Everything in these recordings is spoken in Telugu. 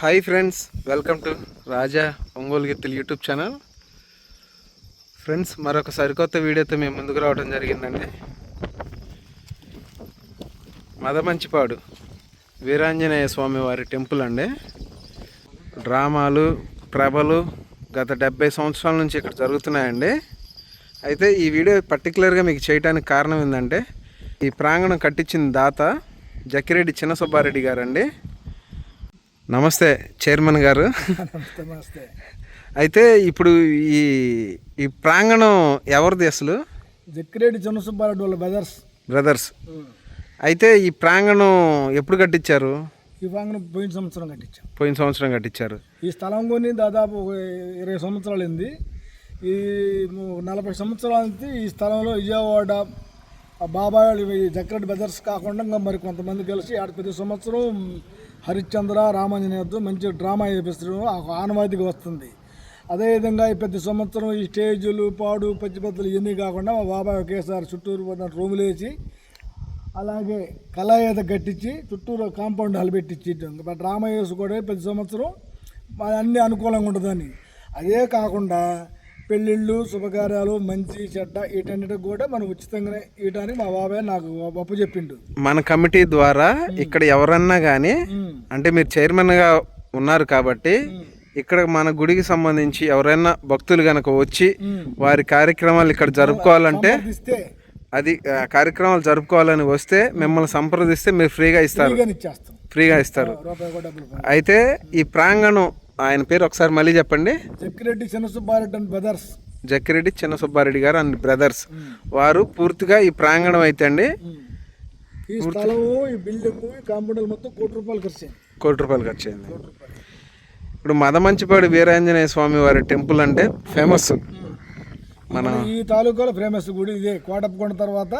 Hi friends welcome to Raja Ongole గిత్తలు యూట్యూబ్ ఛానల్ ఫ్రెండ్స్ మరొక సరికొత్త వీడియోతో మేము ముందుకు రావడం జరిగిందండి. మదమంచిపాడు వీరాంజనేయ స్వామి వారి టెంపుల్ అండి. డ్రామాలు ప్రభలు గత డెబ్బై సంవత్సరాల నుంచి ఇక్కడ జరుగుతున్నాయండి. అయితే ఈ వీడియో పర్టికులర్గా మీకు చేయడానికి కారణం ఏంటంటే ఈ ప్రాంగణం కట్టించిన దాత జక్కిరెడ్డి చిన్న సుబ్బారెడ్డి గారండి. నమస్తే చైర్మన్ గారు. నమస్తే నమస్తే. అయితే ఇప్పుడు ఈ ఈ ప్రాంగణం ఎవరిది అసలు? జక్కిరెడ్డి చిన్నసుబ్బారెడ్డి వాళ్ళ బ్రదర్స్. బ్రదర్స్. అయితే ఈ ప్రాంగణం ఎప్పుడు కట్టించారు? ఈ వాంగనం పోయిన సంవత్సరం కట్టించాం. పోయిన సంవత్సరం కట్టించారు. ఈ స్థలం కొని దాదాపు ఒక ఇరవై సంవత్సరాలు అయింది. ఈ నలభై సంవత్సరాల ఈ స్థలంలో విజయవాడ బాబాయ్ వాళ్ళు ఈ బ్రదర్స్ కాకుండా ఇంకా మరి కొంతమంది కలిసి ఆడ ప్రతి సంవత్సరం హరిశ్చంద్ర రామాంజనేయుడు మంచి డ్రామా చేపిస్తారు. ఆ ఆనవాయితీగా వస్తుంది. అదేవిధంగా ఈ ప్రతి సంవత్సరం ఈ స్టేజులు పాడు పచ్చిపత్తులు ఇవన్నీ కాకుండా మా బాబాయ్ ఒకేసారి చుట్టూరు పడిన రూములు వేసి అలాగే కళాయేత కట్టించి చుట్టూరు కాంపౌండ్ హాల్ పెట్టించి డ్రామా వేసి కూడా ప్రతి సంవత్సరం అన్నీ అన్ని అనుకూలంగా ఉంటుందని. అదే కాకుండా పెళ్ళిళ్ళు శుభకార్యాలు మంచి చెడ్డ వీటన్నిటికి కూడా మనం ఉచితంగానే ఇవ్వడానికి మా బాబాయ్ నాకు అప్పు చెప్పిండు. మన కమిటీ ద్వారా ఇక్కడ ఎవరన్నా కానీ అంటే మీరు చైర్మన్గా ఉన్నారు కాబట్టి ఇక్కడ మన గుడికి సంబంధించి ఎవరైనా భక్తులు కనుక వచ్చి వారి కార్యక్రమాలు ఇక్కడ జరుపుకోవాలంటే అది కార్యక్రమాలు జరుపుకోవాలని వస్తే మిమ్మల్ని సంప్రదిస్తే మీరు ఫ్రీగా ఇస్తారు. ఫ్రీగా ఇస్తారు. అయితే ఈ ప్రాంగణం ఆయన పేరు ఒకసారి మళ్ళీ చెప్పండి. Jakkireddy చిన్నసుబ్బారెడ్డి and brothers. జక్కిరెడ్డి చిన్న సుబ్బారెడ్డి గారు అండ్ బ్రదర్స్. వారు పూర్తిగా ఈ ప్రాంగణం అయితే అండి. ఈ స్థలము ఈ బిల్డింగ్ ఈ కాంపౌండ్ మొత్తం కోటి రూపాయలు ఖర్చు అయింది కోటి రూపాయలు ఖర్చు అయింది ఇప్పుడు మదమంచిపాడు వీరాంజనేయ స్వామి వారి టెంపుల్ అంటే ఫేమస్. మన ఈ తాలూకాలో ఫేమస్ గుడి ఇదే. కోటప్పకొండ తర్వాత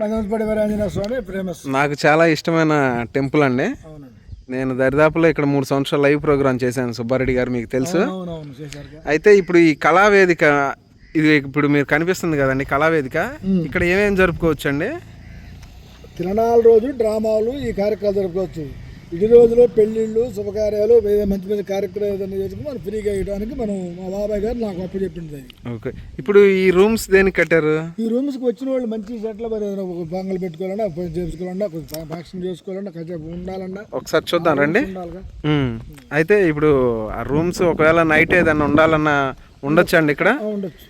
మదనపల్లి వీరాంజనేయ స్వామి ఫేమస్. నాకు చాలా ఇష్టమైన టెంపుల్ అండి. అవునండి. నేను దరిదాపులో ఇక్కడ మూడు సంవత్సరాలు లైవ్ ప్రోగ్రామ్ చేశాను సుబ్బారెడ్డి గారు మీకు తెలుసు. అయితే ఇప్పుడు ఈ కళావేదిక ఇది ఇప్పుడు మీరు కనిపిస్తుంది కదండి కళావేదిక. ఇక్కడ ఏమేమి జరుపుకోవచ్చు అండి తిరణాల రోజు డ్రామాలు ఈ కార్యక్రమాలు జరుపుకోవచ్చు. ఇటు రోజులో పెళ్ళిళ్ళు శుభకార్యాలు మంచి మంచి కార్యక్రమాలు చేసుకుని మనం ఫ్రీగా ఇవ్వడానికి మనం మా బాబాయ్ గారు నాకు అప్పు చెప్పింది అది. ఓకే. ఇప్పుడు ఈ రూమ్స్ దేనికి కట్టారు? ఈ రూమ్స్కి వచ్చిన వాళ్ళు మంచి సెట్లు మరి ఒక బంగలు పెట్టుకోవాలన్నా చేసుకోవాలన్నా కొంచెం ఫంక్షన్ చేసుకోవాలన్నా కొంచెం ఉండాలన్నా. ఒకసారి చూద్దాం రండి. అయితే ఇప్పుడు ఆ రూమ్స్ ఒకవేళ నైట్ ఏదైనా ఉండాలన్నా ఉండొచ్చండి ఇక్కడ? ఆ, ఉండొచ్చు.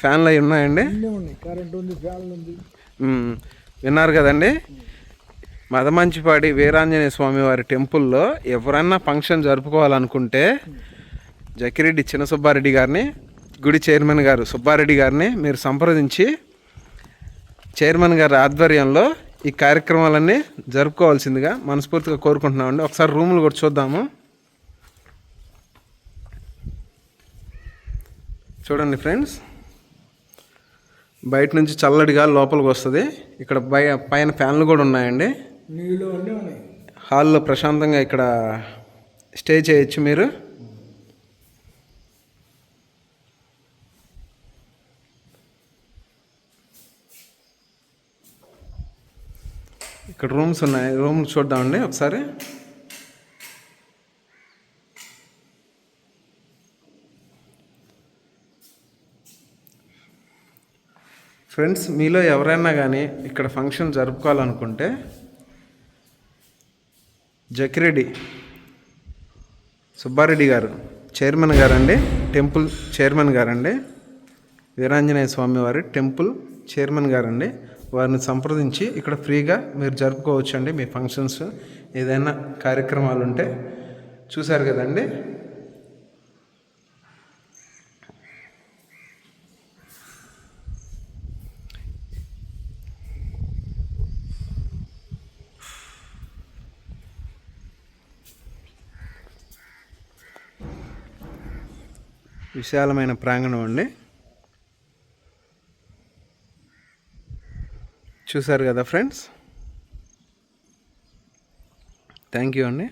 ఫ్యాన్లు అవి ఉన్నాయండి? కరెంట్ ఉంది ఫ్యాన్ ఉంది. విన్నారు కదండి? మదమంచిపాడి వీరాంజనేయ స్వామి వారి టెంపుల్లో ఎవరన్నా ఫంక్షన్ జరుపుకోవాలనుకుంటే జకిరెడ్డి చిన్న సుబ్బారెడ్డి గారిని గుడి చైర్మన్ గారు సుబ్బారెడ్డి గారిని మీరు సంప్రదించి చైర్మన్ గారి ఆధ్వర్యంలో ఈ కార్యక్రమాలన్నీ జరుపుకోవాల్సిందిగా మనస్ఫూర్తిగా కోరుకుంటున్నామండి. ఒకసారి రూములు కూడా చూద్దాము. చూడండి ఫ్రెండ్స్ బయట నుంచి చల్లడిగా లోపలికి వస్తుంది. ఇక్కడ పై పైన ఫ్యాన్లు కూడా ఉన్నాయండి. నీళ్ళు అన్నీ ఉన్నాయి. హాల్లో ప్రశాంతంగా ఇక్కడ స్టే చేయొచ్చు మీరు. ఇక్కడ రూమ్స్ ఉన్నాయి. రూమ్ చూద్దామండి ఒకసారి. ఫ్రెండ్స్ మీలో ఎవరైనా కానీ ఇక్కడ ఫంక్షన్ జరుపుకోవాలనుకుంటే జకిరెడ్డి సుబ్బారెడ్డి గారు చైర్మన్ గారండి టెంపుల్ చైర్మన్ గారండి వీరాంజనేయ స్వామి వారి టెంపుల్ చైర్మన్ గారండి. వారిని సంప్రదించి ఇక్కడ ఫ్రీగా మీరు జరుపుకోవచ్చండి మీ ఫంక్షన్స్ ఏదైనా కార్యక్రమాలు ఉంటే చూశారు కదండి. విశాలమైన ప్రాంగణం అండి. చూసారు కదా ఫ్రెండ్స్? థ్యాంక్ యూ అండి.